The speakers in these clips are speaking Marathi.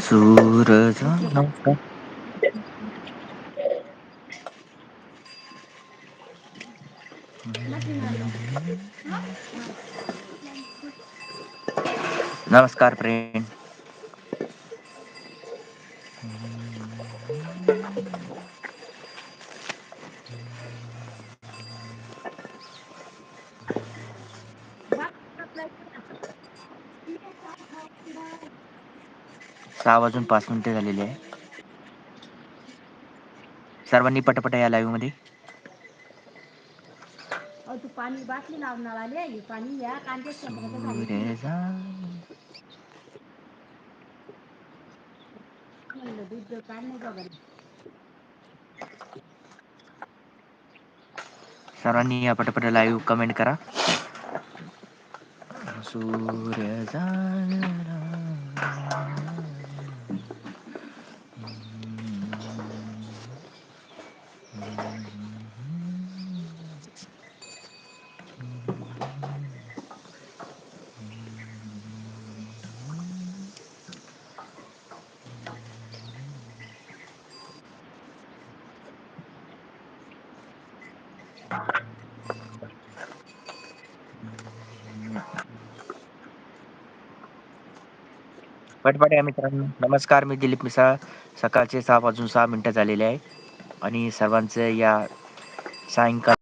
सूरज नमस्कार. नमस्कार फ्रेंड सहा वाजून पाच मिनिटे झालेली आहे. सर्वांनी पटपट या लाईव्हमध्ये. अ तू पाणी बाटली लाव नळाले पाणी या सर्वांनी या पटपट लाईव्ह कमेंट करा. सूर्य पटपट या मित्रांनो. नमस्कार मी दिलीप मिसाळ. सकाळचे सहा वाजून सहा मिनटं झालेले आहे. आणि सर्वांचं या सायंकाळ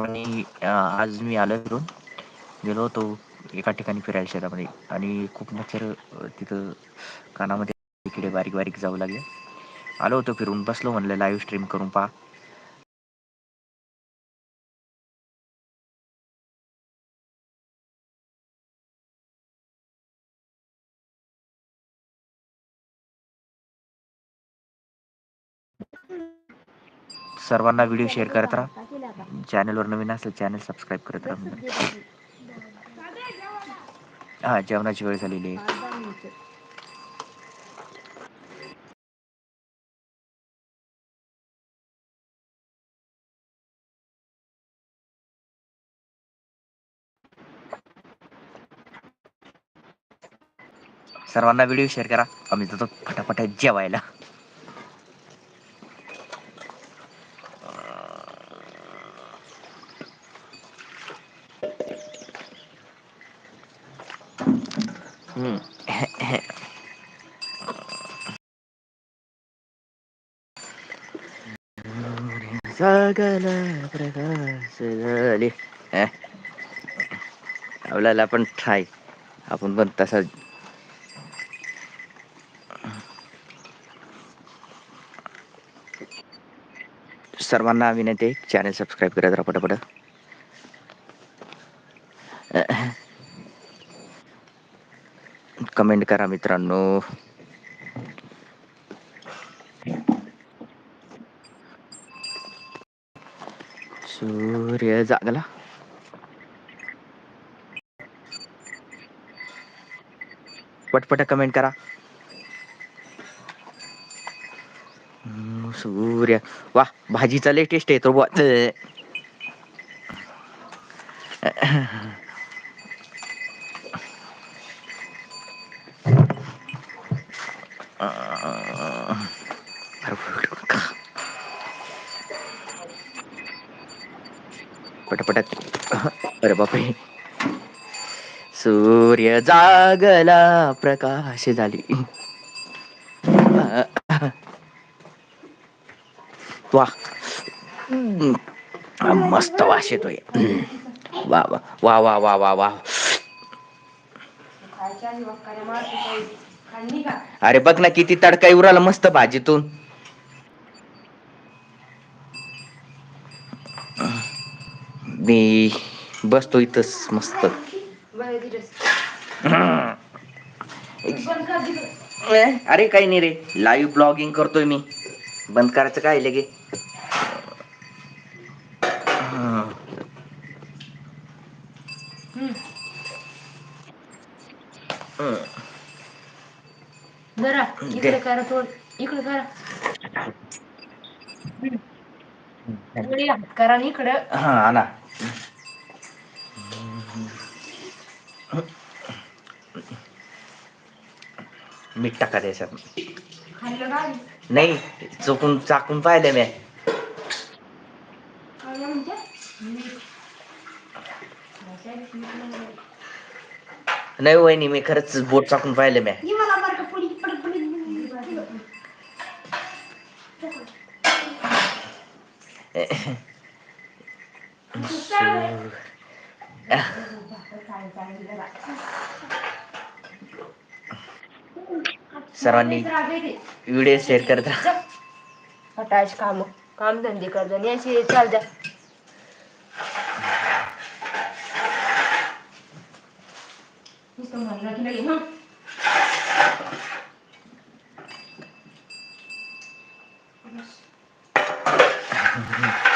आणि आज मी आलो फिरून गेलो होतो एका ठिकाणी फिरायला शेतामध्ये आणि खूप मच्छर तिथं कानामध्ये किडे बारीक बारीक जाऊ लागले. आलो होतो फिरून. बसलो म्हणलं लाईव्ह स्ट्रीम करून पहा. सर्वांना व्हिडिओ शेअर करत राहा. चॅनलवर नवीन असेल चॅनल सबस्क्राईब करत राहा हा जेवणाची वेळ झालेली आहे. सर्वांना व्हिडिओ शेअर करा. आम्ही जातो फटाफट जेवायला हम्म. सागला प्रकाश झाले अ करायला पण ट्राय आपण पण तसा सर्वांना विनंती आहे चॅनल सबस्क्राईब करा जरा पटापट. कमेंट करा मित्रांनो. सूर्य जागला. पटपट कमेंट करा. सूर्य. वा भाजीचा लय टेस्ट येतो बुवा. पटापट अरे बापरे. सूर्य जागला प्रकाश झाली. वा. मस्त वास येतोय. वा वा वा वा वा वा वा. अरे बघ ना किती तडका उराला मस्त भाजीतून. मी बसतो इथंच मस्त. अरे काही नाही रे. लाईव्ह ब्लॉगिंग करतोय मी. बंद करायचं काय लगे? जरा इकडे करा थोड. इकडे करा. करा आणि इकडं. हा आना मीठ टाका त्याच्यात. नाही चुकून चाकून पाहिलं मी. म्हणजे? नाही वहिनी मी खरंच बोट चाकून पाहिले म्या सर्वांनी व्हिडिओ शेअर करत राहा. काम काम धंदे करत आणि अशी चाल द्या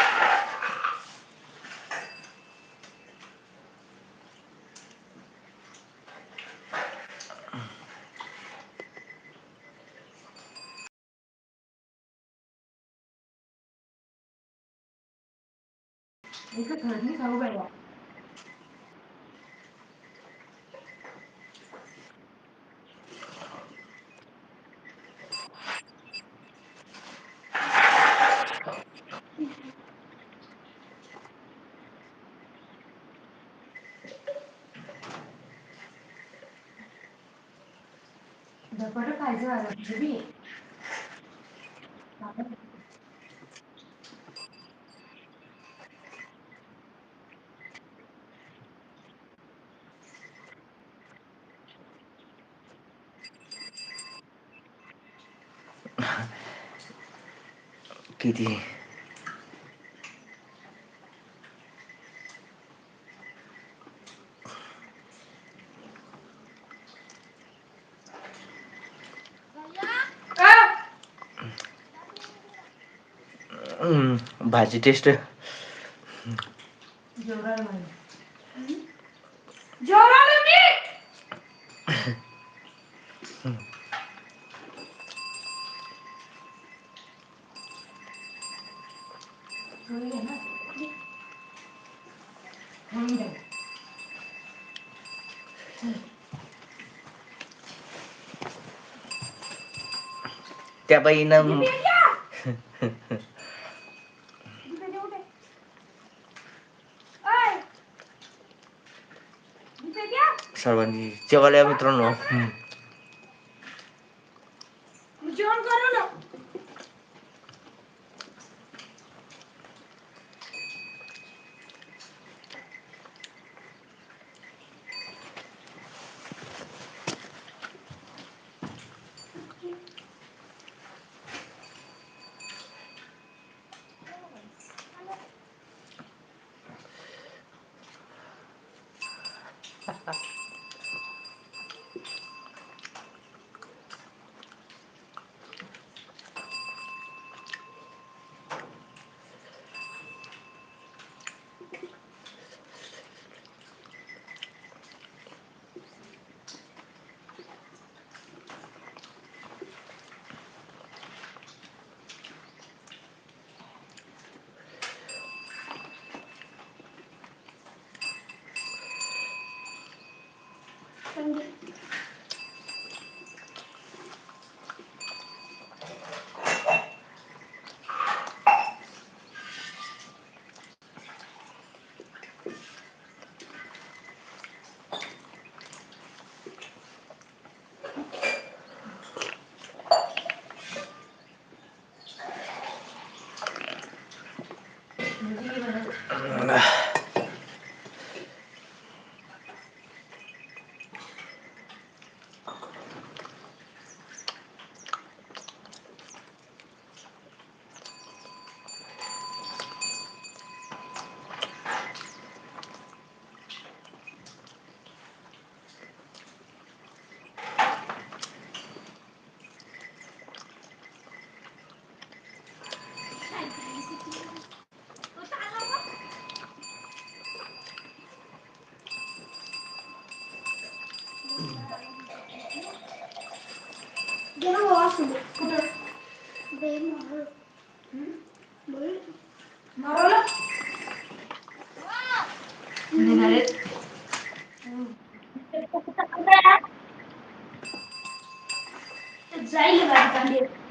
नुसतं म्हणलं की नाही, हं. इथं थंड नाही खाऊ गड्या. धपाटं खायचं झालं तुझं बी. किती हम्म, भाजी टेस्ट जेवढा त्या बाईनं. सर्वांनी जेवायला मित्रांनो. happened. Get a wash and put hm. baby on her. Wow. Zeilen waren dan dit.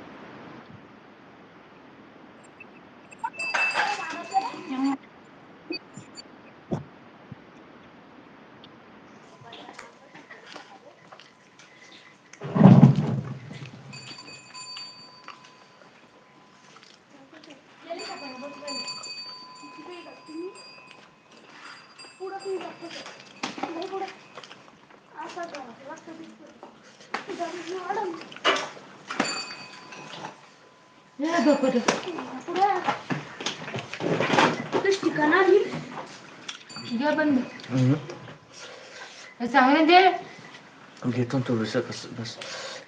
चांगलं दे घेतो थोडस कस बस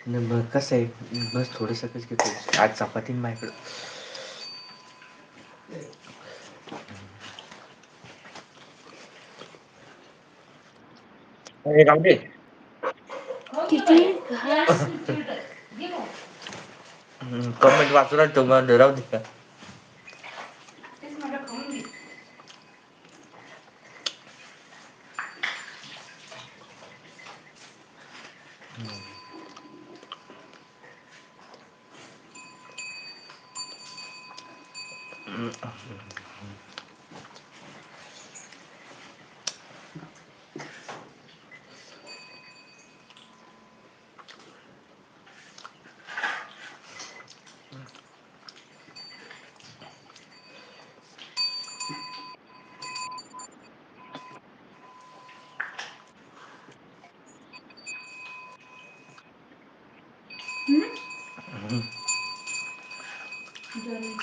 न कसं आहे? बस थोडंसं घेतो? आज चपाती माझ्याकडं. हे राहू दे. किती कमेंट वाचू राहतो मग राहू दे.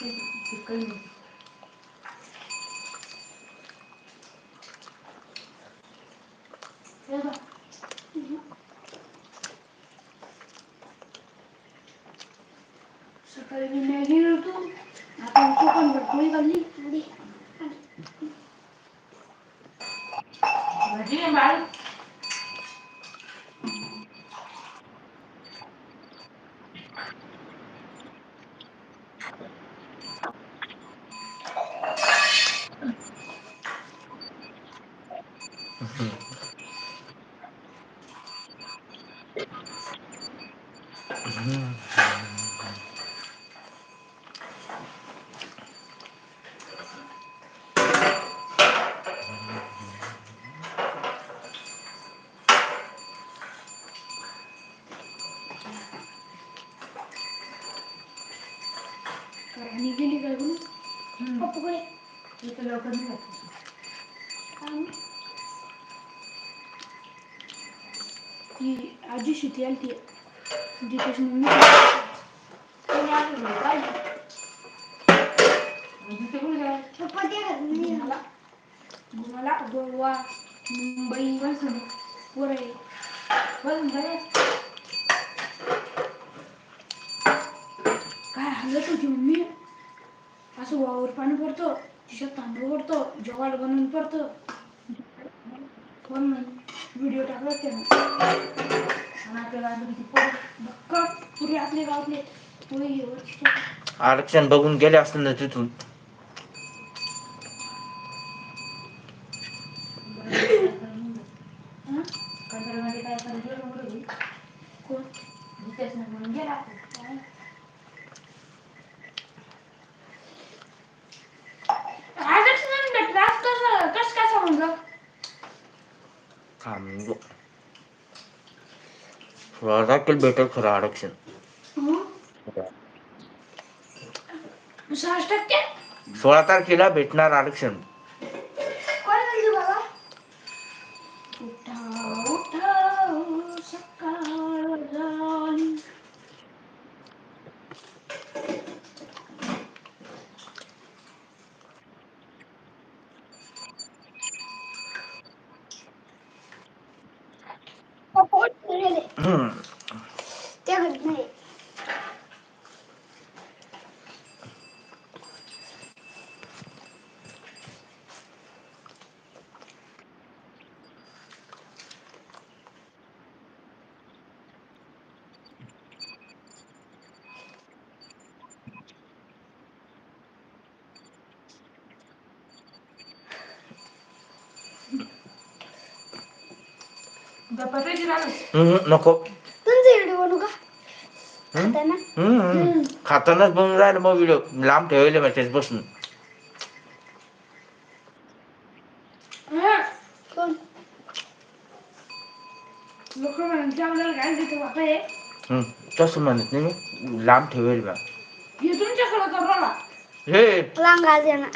का सकाळी मी मॅगी होतो आपण कोकण भरपोळी खाल्ली भाजी आहे बाळ राणी गेली काय गं पप्पूकडे इथं लवकर नाही जात ती आजी शिती आली ती जितेश मम्मी मला गोवा मुंबई वसुली पुरे वरून काय हलत होती मम्मी? असं वावर पाणी तिच्यात तांदूळ पडतो जगाड बनवून पडतं. कोण व्हिडिओ टाकला त्यानं. आणि किती पुरे आपले गावातले. आरक्षण बघून गेले असतील ना तिथून? कोण? गेला असेल. आजच नाही भेटला आज कसं कसं काय समजलं तारखेला भेटेल खरं आरक्षण सोळा तारखेला भेटणार आरक्षण हम्म, नको. तुमचा व्हिडिओ बनवू का? हम्म? खाताना? हम्म, हम्म. खातानाच बनवून राहिलं मग व्हिडिओ लांब ठेवले तेच बसून कोण? लोक आपल्याला काय देतो बापा हे? हम्म, तसं म्हणत नाही मी लांब ठेवेल बा. हे तुमच्याकडं हे. आज येणार.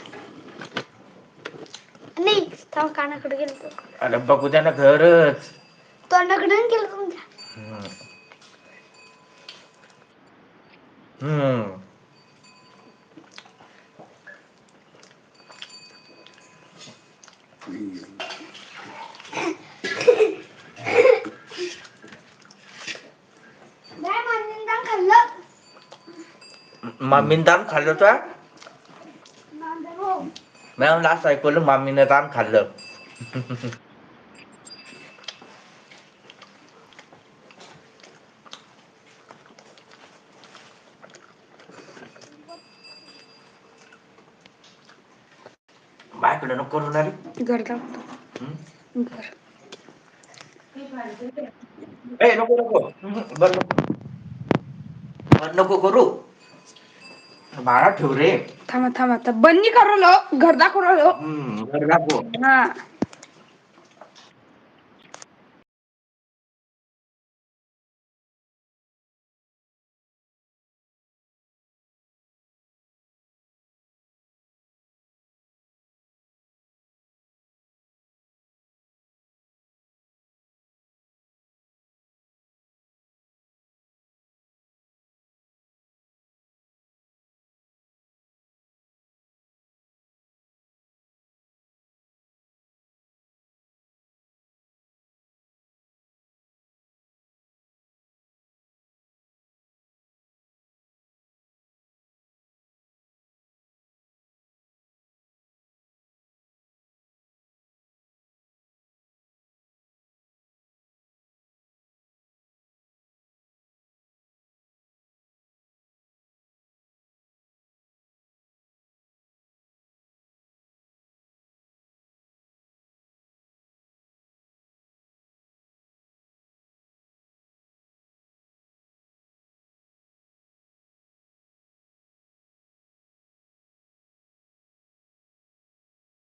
नाही थांब कानाकडे गेलो. तो अरे बघू द्या ना घरच तोंडाकडे नाही गेलं तुमच्या हम्म. हम्म. नाही माझ्या खाल्लं मामीन दाम खाल्लं तर नांदर हो मी लास्ट ऐकवलं मामीनं दाम खाल्लं बायकडे नको करू ना रे घर दाखवतो? घर. ए नको नको. बर नको. बर नको करू. बाळा ठेव रे. थांबा थांबा. आता बंदी करू लो घर दाखवू राहिलो. बर दाखव. हा.